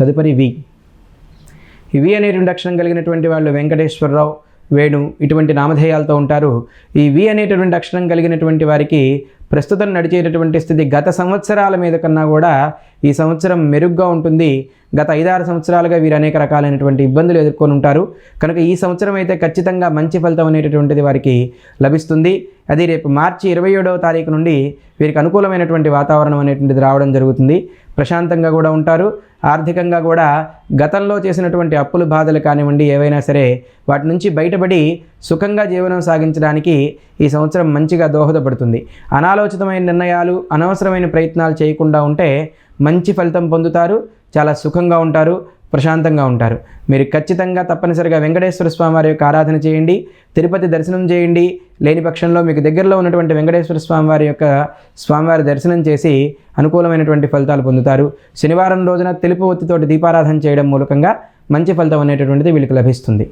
తదుపరి వి. ఈ వి అనేటువంటి అక్షరం కలిగినటువంటి వాళ్ళు వెంకటేశ్వరరావు వేణు ఇటువంటి నామధేయాలతో ఉంటారు. ఈ వి అనేటటువంటి అక్షరం కలిగినటువంటి వారికి ప్రస్తుతం నడిచేటటువంటి స్థితి గత సంవత్సరాల మీద కన్నా కూడా ఈ సంవత్సరం మెరుగ్గా ఉంటుంది. గత ఐదారు సంవత్సరాలుగా వీరు అనేక రకాలైనటువంటి ఇబ్బందులు ఎదుర్కొని ఉంటారు. కనుక ఈ సంవత్సరం అయితే ఖచ్చితంగా మంచి ఫలితం అనేటటువంటిది వారికి లభిస్తుంది. అది రేపు మార్చి ఇరవై ఏడవ తారీఖు నుండి వీరికి అనుకూలమైనటువంటి వాతావరణం అనేటువంటిది రావడం జరుగుతుంది. ప్రశాంతంగా కూడా ఉంటారు. ఆర్థికంగా కూడా గతంలో చేసినటువంటి అప్పుల బాధలు కానివ్వండి ఏవైనా సరే వాటి నుంచి బయటపడి సుఖంగా జీవనం సాగించడానికి ఈ సంవత్సరం మంచిగా దోహదపడుతుంది. అనాలోచితమైన నిర్ణయాలు అనవసరమైన ప్రయత్నాలు చేయకుండా ఉంటే మంచి ఫలితం పొందుతారు. చాలా సుఖంగా ఉంటారు. ప్రశాంతంగా ఉంటారు. మీరు ఖచ్చితంగా తప్పనిసరిగా వెంకటేశ్వర స్వామి వారి యొక్క ఆరాధన చేయండి తిరుపతి దర్శనం చేయండి. లేని పక్షంలో మీకు దగ్గరలో ఉన్నటువంటి వెంకటేశ్వర స్వామి వారి యొక్క స్వామివారి దర్శనం చేసి అనుకూలమైనటువంటి ఫలితాలు పొందుతారు. శనివారం రోజున తెలుపు ఒత్తితోటి దీపారాధన చేయడం మూలకంగా మంచి ఫలితం అనేటటువంటిది వీళ్ళకి లభిస్తుంది.